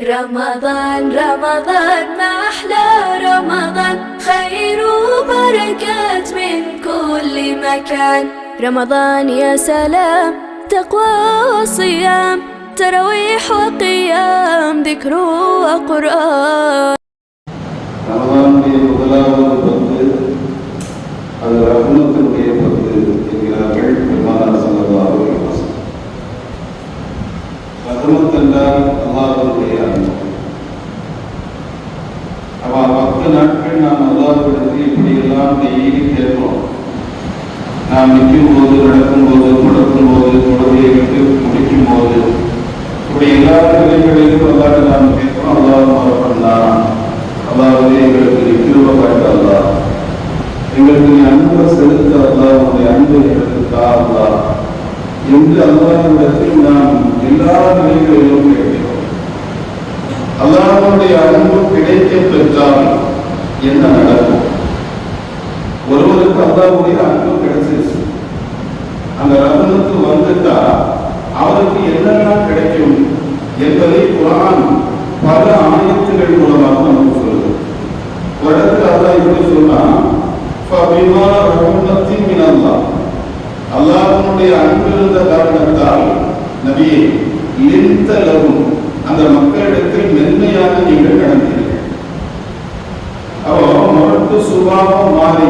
رمضان رمضان ما أحلى رمضان خير وبركات من كل مكان رمضان يا سلام تقوى وصيام تراويح وقيام ذكر وقرآن ரமதானுடைய முதலாவது பத்து அது ரகுணத்தினுடைய பத்து என்கிறார்கள் பெருமானார் ஸல்லல்லாஹு அலைஹி வஸல்லம் ரகுமத் என்றால் நாட்கள் நாம் அல்லாஹ்விடத்தில் இப்படியெல்லாம் டெய்லி கேட்கிறோம் நாம் நிற்கும் போது நடக்கும் போது தொடக்கும் போது தொழுகையை விட்டு முடிக்கும் போது இப்படி எல்லா நிலைகளிலும் அல்லாட்டு நாம் கேட்கிறோம் அல்லாஹ் மரப்பண்ணான் அதாவது எங்களுக்கு நீ கிருபை காட்ட எங்களுக்கு நீ அன்பை செலுத்த அல்லாஹ் உன்னுடைய அன்பு எங்களுக்கு தா அல்லாஹ் என்று அல்லாஹ்விடத்தில் நாம் எல்லா நிலைகளிலும் கேட்கிறோம். அல்லாஹனுடைய அன்பு கிடைக்க பெற்றால் என்ன நடக்கும்? ஒருவருக்கு அல்லாவுடைய அன்பு கிடைச்சிருச்சு. அந்த ரத்தனத்து வந்துட்டா அவருக்கு என்னெல்லாம் கிடைக்கும் என்பதை குரான் பல ஆயத்துகள் மூலமாக நமக்கு சொல்லுது. ஒரு இடத்துல அல்லாஹ் இப்படி சொன்னா ஃபபிமா ரஹ்மத்தின் மின் அன்பு இருந்த காரணத்தால் நபியே லிந்த லகும் அந்த மக்களிடத்தில் மென்மையாக நீங்கள் நடந்தீர்கள் முரட்டு சுபாவம் மாறி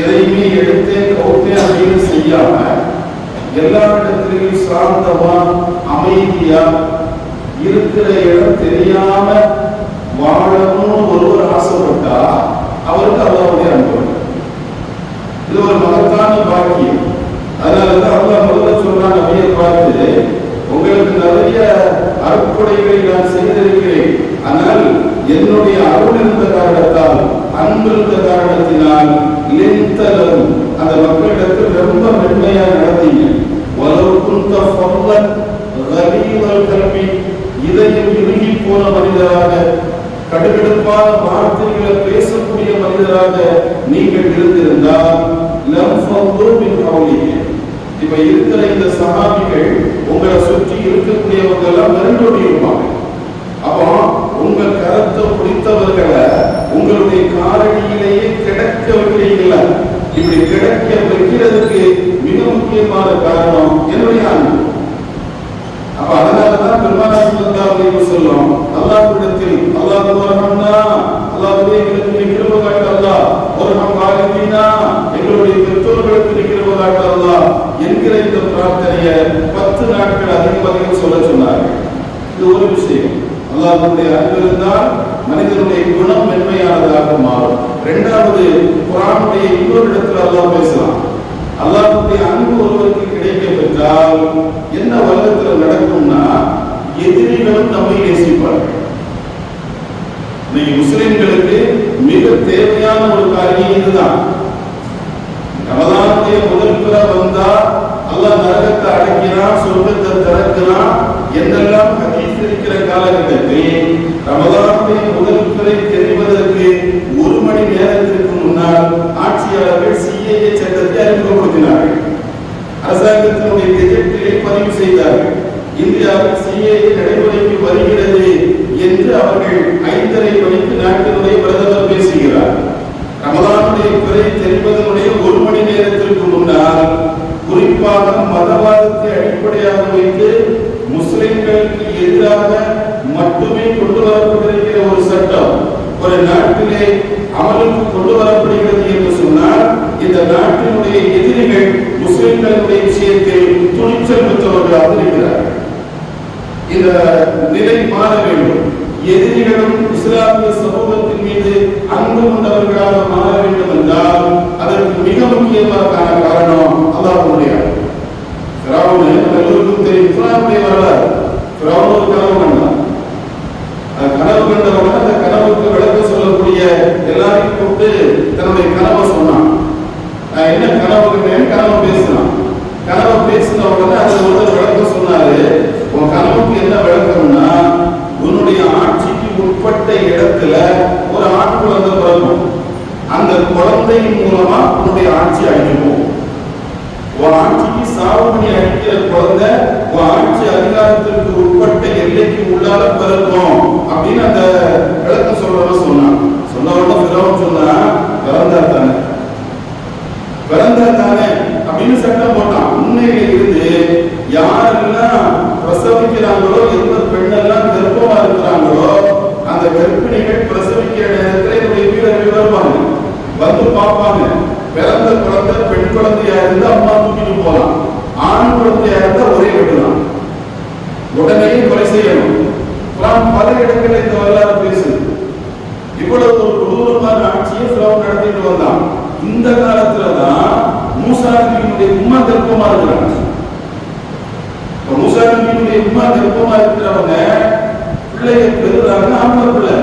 எதையுமே எடுத்தே கவுத்தே அப்படின்னு செய்யாம எல்லா இடத்திலையும் சாந்தமா அமைதியா இருக்கிற இடம் தெரியாம வாழணும்னு ஒருவர் ஆசைப்பட்டா அவருக்கு அல்லாவுடைய அனுபவம் இது ஒரு மகத்தான பாக்கியம். அதனாலதான் அல்லா முதல்ல சொல்றான் அப்படியே பார்த்து உங்களுக்கு நிறைய அருட்கொடைகளை நான் செய்திருக்கிறேன். ஆனால் என்னுடைய அருள் இருந்த காரணத்தால் அன்பு இருந்த காரணத்தினால் லென்தலும் அந்த மக்களிடத்தில் ரொம்ப மென்மையா நடந்தீங்க. வலவு குந்த ஃபல்லன் கலீதல் கல்வி இதயம் இறுகி போன மனிதராக கடுகடுப்பான வார்த்தைகளை பேசக்கூடிய மனிதராக நீங்கள் இருந்திருந்தால் லம் ஃபல்லு மின் கௌலிஹி இப்ப இருக்கிற இந்த சஹாபிகள் உங்களை சுற்றி இருக்கக்கூடியவங்க எல்லாம் மிரண்டோடி இருப்பாங்க அப்போ உங்க கருத்தை பிடித்தவர்களை உங்களுடைய காரணியிலேயே கிடக்க வைக்கிறீங்களா இப்படி கிடக்க வைக்கிறதுக்கு மிக முக்கியமான காரணம் என்னுடைய ஆன்மீகம் அப்ப அதனாலதான் பெருமானார் சொல்லும் அல்லாஹ்விடத்தில் அல்லாஹ் வரஹம்னா அல்லாஹ்வே எங்களுக்கு நீ கிருபை காட்டு அல்லாஹ் வரஹம் எங்களுடைய பெற்றோர்களுக்கு நீ கிருபை காட்டு அல்லாஹ் என்கிற இந்த பிரார்த்தனையை பத்து நாட்கள் அதிகம் அதிகம் சொல்ல சொன்னார்கள். இது ஒரு விஷயம். அல்லாஹுடைய அன்பு இருந்தால் மனிதனுடைய குணம் மென்மையானதாக மாறும். இரண்டாவது குரானுடைய இன்னொரு இடத்துல அல்லாஹ் பேசலாம். அல்லாஹுடைய அன்பு ஒருவருக்கு கிடைக்க பெற்றால் என்ன வல்லத்தில் நடக்கும்னா எதிரிகளும் நம்மை நேசிப்பார்கள். இன்னைக்கு முஸ்லிம்களுக்கு மிக தேவையான ஒரு காரியம் இதுதான். ரமதானுடைய முதல் பிற வந்தா அல்லாஹ் நரகத்தை அடக்கிய இருக்கிற காலகட்டத்தில் ரமதானுடைய முதல் பிறை தெரிவதற்கு ஒரு மணி நேரத்திற்கு முன்னால் ஆட்சியாளர்கள் சிஏஏ சட்டத்தை அறிமுகப்படுத்தினார்கள். அரசாங்கத்தினுடைய கெஜெட்டிலே பதிவு செய்தார்கள். இந்தியாவில் சிஏஏ நடைமுறைக்கு வருகிறது என்று அவர்கள் ஐந்தரை மணிக்கு நாட்டினுடைய பிரதமர் பேசுகிறார். ரமதானுடைய குறை தெரிவதனுடைய ஒரு மணி நேரத்திற்கு முன்னால் குறிப்பாக மதவாதத்தை அடிப்படையாக வைத்து முஸ்லிம்களுக்கு எதிராக மட்டுமே கொண்டு வரப்பட்டிருக்கிற ஒரு சட்டம் ஒரு நாட்டிலே அமலுக்கு கொண்டு வரப்படுகிறது என்று சொன்னால் இந்த நாட்டினுடைய எதிரிகள் முஸ்லிம்களுடைய விஷயத்தில் துணிச்சல் பெற்றவர்களாக இருக்கிறார்கள். இந்த நிலை மாற வேண்டும் எதிரிகளும் இஸ்லாமிய சமூகத்தில் மீது அன்பு கொண்டவர்களாக மாற வேண்டும் என்றால் அதற்கு மிக முக்கியமான காரணம் அல்லாஹ்வுடைய ஃபிரௌன் எல்லோருக்கும் தெரியும் ஃபிரௌனுடைய வரலாறு ஃபிரௌன் ஒரு கனவு கண்டான் அந்த கனவு கண்டவங்க அந்த கனவுக்கு விளக்கம் சொல்லக்கூடிய எல்லாரையும் கூப்பிட்டு தன்னுடைய கனவை சொன்னான் நான் என்ன கனவு கண்டேன் கனவு பேசினான் கனவு பேசின உடனே அதுல ஒருத்தர் விளக்கம் சொன்னாரு உன் கனவுக்கு என்ன விளக்கம்னா உன்னுடைய ஆட்சிக்கு உட்பட்ட இடத்துல ஒரு ஆண் குழந்தை பிறக்கும். அந்த குழந்தையின் மூலமா உன்னுடைய ஆட்சி அழிஞ்சு உன் ஆட்சிக்கு சாவுமணி அழிக்கிற குழந்தை உன் ஆட்சி அதிகாரத்திற்கு உட்பட்ட எல்லைக்கு உள்ளால பிறக்கும் அப்படின்னு அந்த விளக்கம் சொல்றவன் சொன்னான். சொன்ன உடனே பிறவன் சொன்னா பிறந்தா தானே? பிறந்தா தானே? அப்படின்னு சட்டம் போட்டான். முடியாத ஒரே வெட்டுதான் உடனே கொலை செய்யணும். குரான் பல இடங்களில் இந்த வரலாறு பேசுது. இவ்வளவு ஒரு கொடூரமான ஆட்சியை பிறவன் நடத்திட்டு வந்தான். இந்த காலத்துல தான் மூசா நபியினுடைய உம்மா கர்ப்பமா இருக்கிறாங்க. இப்ப மூசா நபியினுடைய உம்மா கர்ப்பமா இருக்கிறவங்க பிள்ளைய பெறுறாங்க ஆம்பளை பிள்ளை.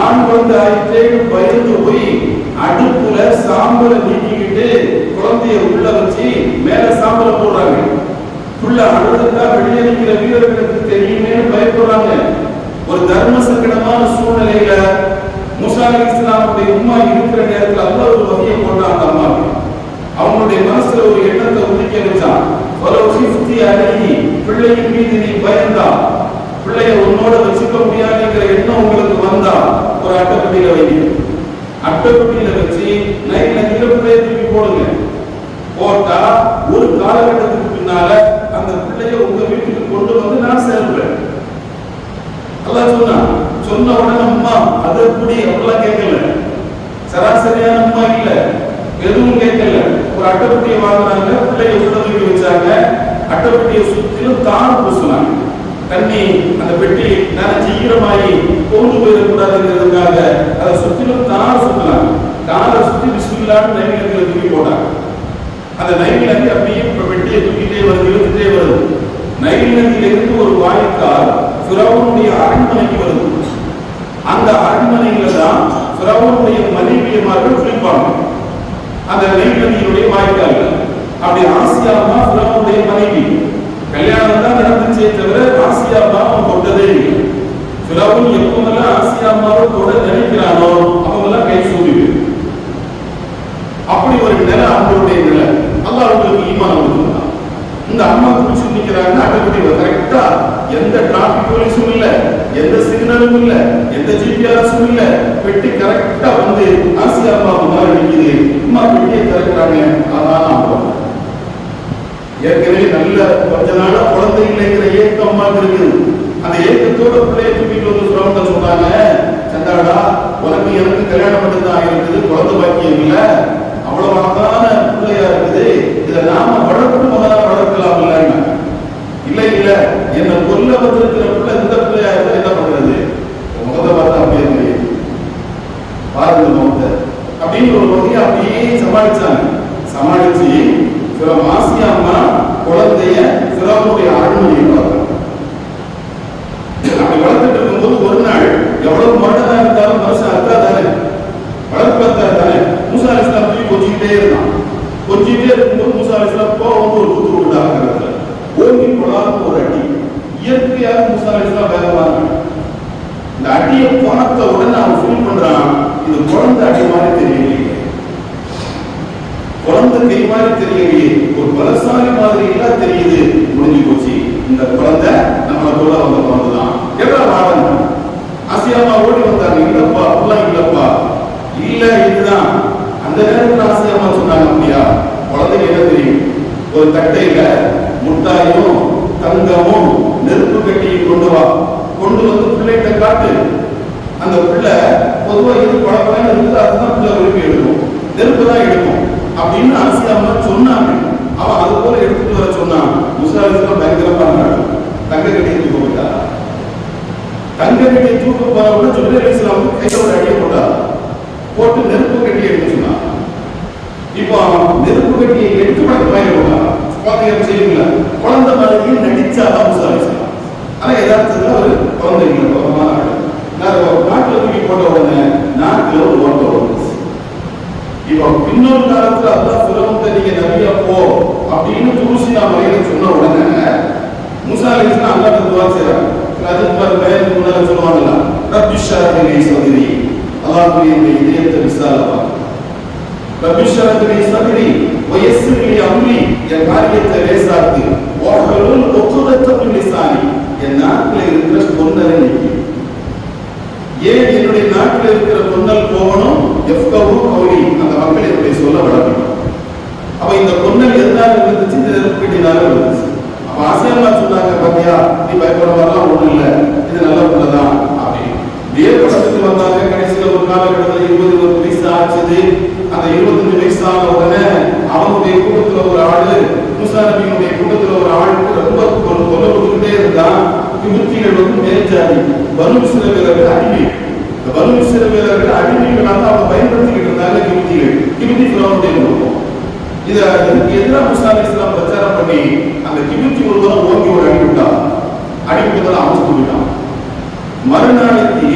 ஆண் குழந்தை ஆயிட்டேன்னு பயந்து போய் அடுப்புல சாம்பலை நீக்கிக்கிட்டு குழந்தைய உள்ள வச்சு மேல சாம்பலை போடுறாங்க. உள்ள அழுதுட்டா வெளியே நிற்கிற வீரர்களுக்கு தெரியுமே பயப்படுறாங்க. ஒரு தர்ம சங்கடமான சூழ்நிலையில மூசா அலி இஸ்லாமுடைய உமா இருக்கிற நேரத்துல அல்லாஹ் ஒரு வகையை போட்டாங்க அம்மா. அவங்களுடைய மனசுல ஒரு எண்ணத்தை உதிக்க வச்சான் ஒரு சிஃப்தி அழகி பிள்ளையின் மீது நீ பயந்தா. பிள்ளைய உன்னோட வச்சுக்க முடியாதுங்கிற எண்ணம் உங்களுக்கு வந்தா. ஒரு அட்டைப்பட்டியில வைங்க. அட்டைப்பட்டியில வச்சு நைட் நதியில தூக்கி போடுங்க. போட்டா ஒரு காலகட்டத்துக்கு பின்னால அந்த பிள்ளைய உங்க வீட்டுக்கு கொண்டு வந்து நான் சேர்ப்பேன் அதான் சொன்னா சொன்ன உடனே அம்மா அது எப்படி? அப்படிலாம் கேட்கல. சராசரியான அம்மா இல்ல. எதுவும் கேட்கல. ஒரு அட்டைப்பட்டியை வாங்கினாங்க பிள்ளைய உள்ள தூக்கி வச்சாங்க. அட்டைப்பட்டியை சுத்திலும் தான் பூசினாங்க தண்ணி அந்த பெட்டி நனைச்சு ஈரமாயி கொண்டு போயிடக்கூடாதுங்கிறதுக்காக அதை சுத்திலும் தார் சுத்தலாம். தாரை சுத்தி பிஸ்மில்லான்னு நைவேத்தியில் தூக்கி போட்டாங்க. அந்த நைல் நதி அப்படியே இப்ப வெட்டியை தூக்கிட்டே வருது இழுத்துட்டே வருது. நைல் நதியிலிருந்து ஒரு வாய்க்கால் ஃபிரௌனுடைய அரண்மனைக்கு வருது. அந்த அரண்மனையில தான் ஃபிரௌனுடைய மனைவியமார்கள் குளிப்பாங்க. அந்த நைல் நதியினுடைய வாய்க்கால் அப்படி ஆசியாமா ஃபிரௌனுடைய மனைவி. கல்யாணம் தான் நடந்துச்சே தவிர ஆசியாமா அவன் தொட்டதே இல்லை. ஃபிரௌன் எப்பவெல்லாம் ஆசியாமாவை தொட நினைக்கிறானோ அவங்கெல்லாம் கை சூடிடு. அப்படி ஒரு நிலை அவங்களுடைய நிலை. அல்லா அவங்களுக்கு ஈமான் கொடுத்துருந்தான் இந்த அம்மா குடிச்சு நிக்கிறாங்க அடைப்படி கரெக்டா எந்த டிராபிக் போலீஸும் இல்ல எந்த சிக்னலும் இல்ல எந்த ஜிபிஆர்ஸும் இல்ல பெட்டி கரெக்டா வந்து ஆசியா அம்மா முன்னாடி நிக்குது. அம்மா பெட்டியை திறக்கிறாங்க. ஏற்கனவே நல்ல கொஞ்ச நாளா குழந்தை இல்லைங்கிற ஏக்கம் அம்மாவுக்கு இருக்குது. அந்த ஏக்கத்தோட பிள்ளைய தூக்கிட்டு வந்து சுரமத்தை சொன்னாங்க சந்தாடா உனக்கு எனக்கு கல்யாணம் மட்டும்தான் இருக்குது குழந்தை பாக்கியம் இல்ல. அவ்வளவு அழகான பிள்ளையா இருக்குது. இதை நாம வளர்ப்பு மகனா வளர்க்கலாம் இல்லைன்னா இல்ல இல்ல. என்ன கொல்ல வந்திருக்கிற பிள்ளை இந்த பிள்ளையா இருந்தா என்ன பண்றது? முகத்தை பார்த்தா அப்படியே தெரியுது பாருங்க முகத்தை. அப்படின்னு ஒரு வகையை அப்படியே சமாளிச்சாங்க. சமாளிச்சு சில மாசியா அம்மா குழந்தைய சிலவனுடைய அரண்மனையில் வளர்த்தாங்க அப்படி வளர்த்துட்டு இருக்கும்போது ஒரு நாள் எவ்வளவு மரணமா இருந்தாலும் மனசு அத்தா தானே வளர்ப்பு அத்தா தானே மூசா அலிஸ்லாம் போய் கொஞ்சிக்கிட்டே இருந்தான் கொஞ்சிக்கிட்டே இருக்கும்போது மூசா அலிஸ்லாம் போ வந்து ஒரு குத்து விட்டாங்க ஓங்கி கொள்ளாத ஒரு அடி இயற்கையாக மூசா அலிஸ்லாம் வேகமா இருக்காங்க இந்த அடியை பார்த்த உடனே அவன் ஃபீல் பண்றான் இது குழந்தை அடி மாதிரி தெரியலையே குழந்தை கை மாதிரி தெரியலையே ஒரு பலசாலி மாதிரி எல்லாம் தெரியுது. முடிஞ்சு போச்சு. இந்த குழந்தை நம்ம கூட வந்த குழந்தைதான். தான் எவ்வளோ வாழணும் ஆசியாமா ஓடி வந்தாங்க. இல்லப்பா அப்படிலாம் இல்லப்பா. இல்ல இதுதான். அந்த நேரத்தில் ஆசியாமா சொன்னாங்க அப்படியா? குழந்தைக்கு என்ன தெரியும்? ஒரு தட்டையில முட்டாயும் தங்கமும் நெருப்பு கட்டியும் கொண்டு வா. கொண்டு வந்து பிள்ளைகிட்ட காட்டு. அந்த பிள்ளை பொதுவா இது பழப்பழம் இருக்குது அதுதான் பிள்ளை விரும்பி எடுக்கும். நெருப்பு தான் எடுக்கும். அப்படின்னு ஆசியாமா சொன்னாங்க. அவன் அது போல எடுத்துட்டு வர சொன்னான் முஸ்லாமிஸ்லாம் பயங்கரமா இருந்தாங்க தங்க கடையை தூக்க போட்டா? தங்க கடையை தூக்க போற ஜுபேர் இஸ்லாம் கையில ஒரு அடியை போட்டா? போட்டு நெருப்பு கட்டி எடுக்க சொன்னான் இப்போ அவன் நெருப்பு கட்டியை எடுத்து கூட பயிர் போட்டான் பாத்தீங்க செய்யுங்களா குழந்தை மாதிரி நடிச்சாதான் முஸ்லாமிஸ்லாம் ஆனா யதார்த்தத்துல ஒரு குழந்தை இல்லை நான் நாட்டுல தூக்கி போட்ட உடனே நாட்டுல ஒரு ஓட்ட வந்துச்சு இன்னொரு காலத்துல அதான் சிரமத்தை நீங்க நபியா போ அப்படின்னு துருசியா மலையில சொன்ன உடனே மூசா அலைஹிஸ்ஸலாம் அல்லாஹ் துவா செய்யறான் அது மாதிரி பயன் முன்னால சொல்லுவாங்கல்ல ரப்பி ஷரஹ் லி சத்ரி. அல்லாஹ் என்னுடைய இதயத்தை விசாலமா? ரபிஷரத்னி சதுரி வயசுகளை அம்மி என் காரியத்தை லேசாக்கு ஓஹலும் ஒப்புதத்தம் லிசானி என் நாட்டில் இருக்கிற பொன்னலை நீக்கி ஏன் என்னுடைய நாட்டில் இருக்கிற பொன்னல் போகணும் எஃப்கவு கௌலி அந்த மக்கள் என்னுடைய சொல்ல வளர்க்கணும் அப்ப இந்த பொன்னல் எதனால இருந்துச்சு இந்த நெருக்கடினால இருந்துச்சு அப்ப ஆசியம்மா சொன்னாங்க பாத்தியா நீ பயப்பட வரலாம் ஒண்ணும் இல்ல இது நல்ல பொண்ணுதான் அப்படின்னு இதே படத்துக்கு வந்தாங்க கடைசியில ஒரு காலகட்டத்தில் இருபது இருபது வயசு ஆச்சுது அந்த இருபத்தஞ்சு வயசான உடனே அவனுடைய கூட்டத்துல ஒரு ஆளு முசா நபியினுடைய கூட்டத்துல ஒரு ஆளுக்கு ரொம்ப கொண்டு கொண்டு கொடுத்துக்கிட்டே இருந்தான். கிமுத்திகள் வந்து மேல்ஜாதி வரும் சில வீரர்கள் அடிமை வரும் சில வீரர்கள் அடிமைகளாக அவங்க பயன்படுத்திக்கிட்டு இருந்தாங்க கிமுத்திகள் கிமுத்தி பிறவனுடைய குடும்பம். இத எதிராக முசா இஸ்லாம் பிரச்சாரம் பண்ணி அந்த கிமுத்தி ஒருவரும் ஓங்கி ஒரு அடிவிட்டான் அடிவிட்டதால் அடி விட்டதால் அமைச்சு விட்டான் மறுநாளைக்கு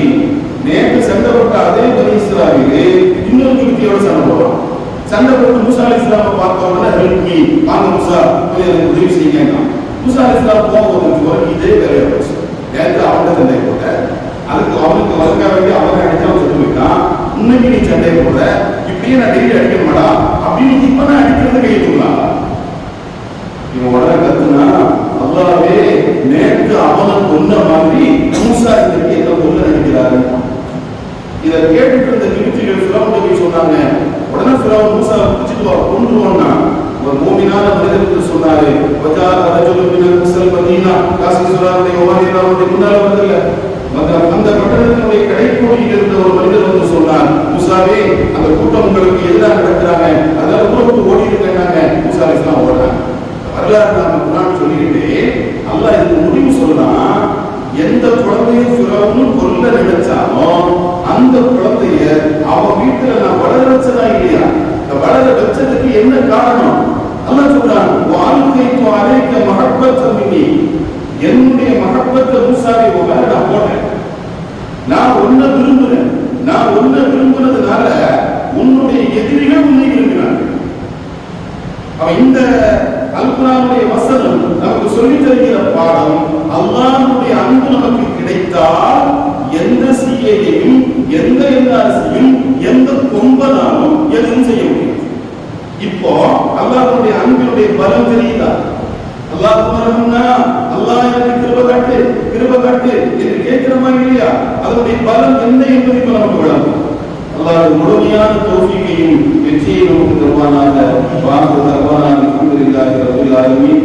நேற்று சண்டை போட்ட அதே பனி இஸ்லாமிலே இன்னொரு கிமுத்தியோட சண்டை போடுறான். சண்டை போட்டு முசா அலி இஸ்லாமை பார்த்த உடனே ஹெல்ப் மீ வாங்க முசா கொஞ்சம் எனக்கு உதவி செய்யுங்க முசா அலி இஸ்லாம் போகும்போது இதே வேலையை போச்சு. நேற்று அவன்கிட்ட சண்டை போட்ட அதுக்கு அவனுக்கு வளர்க்க வேண்டிய அவனை அடிச்சு அவன் செத்து இன்னைக்கு நீ சண்டை போடுற இப்படியே நான் டெய்லி அடிக்க மாடா அப்படின்னு இப்ப நான் அடிக்கிறது கை தூங்கலாம் இவன் உடனே கத்துனா அவ்வளவே நேற்று அவனை கொன்ன மாதிரி மூசா இன்னைக்கு என்ன கொல்ல நினைக்கிறாரு. இதை கேட்டுட்டு இருந்த கிருத்திகள் ஃபிரௌன் போய் சொன்னாங்க. உடனே ஃபிரௌன் மூசா பிடிச்சிட்டு வா கொன்றுவான்னா ஒரு மூமினான மனிதருக்கு சொன்னாரு. வஜா ரஜுலு மினல் முஸ்லிம் மதீனா காசி சுராவுடைய ஓமானியாவுடைய முன்னால வந்ததில்ல. அந்த அந்த பட்டணத்தினுடைய கடைக்கோடியில் இருந்த ஒரு மனிதர் வந்து சொன்னார் மூசாவே அந்த கூட்டம் உங்களுக்கு எதிராக நடக்கிறாங்க. அதனால ஊரை ஓடி இருக்காங்க மூசா அலிஸ்லாம் ஓடுறாங்க. வரலாறு நாம குரான் சொல்லிக்கிட்டு அல்லாஹ் இதுக்கு முடிவு சொல்லலாம் எந்த குழந்தைய ஃபிரௌன் கொல்ல நினைச்சாலும் அந்த குழந்தைய அவன் வீட்டுல நான் வளர வச்சதா இல்லையா? இந்த வளர வச்சதுக்கு என்ன காரணம்? அல்ல சொல்றான் வாழ்க்கைக்கு அழைக்க மகப்பத்தை மின்னி என்னுடைய மகப்பத்த மூசாவை உன் மேல நான் போட்டேன். நான் ஒன்ன விரும்புறேன். நான் ஒன்ன விரும்புனதுனால உன்னுடைய எதிரிகள் உன்னை விரும்பினார்கள். அவன் இந்த அல்குரானுடைய நமக்கு சொல்லி தருகிற பாடம் அல்லாஹனுடைய அன்பு நமக்கு கிடைத்தால் எந்த சிஐயையும் எந்த என்ஆர்சியும் எந்த கொம்பனாலும் எதுவும் செய்ய முடியாது. இப்போ அல்லாஹனுடைய அன்பினுடைய பலம் தெரியுதா? அல்லாஹ் பலம்னா அல்லாஹ் எனக்கு கிருப காட்டு கிருப காட்டு என்று கேட்கிறோமா இல்லையா? அதனுடைய பலம் என்ன என்பதை நமக்கு விளங்கும் அல்லாஹ் முழுமையான தோல்வியையும் வெற்றியை நமக்கு தருவானாக. வாழ்ந்து தருவானாக. அல்ஹம்துலில்லாஹி ரப்பில் ஆலமீன்.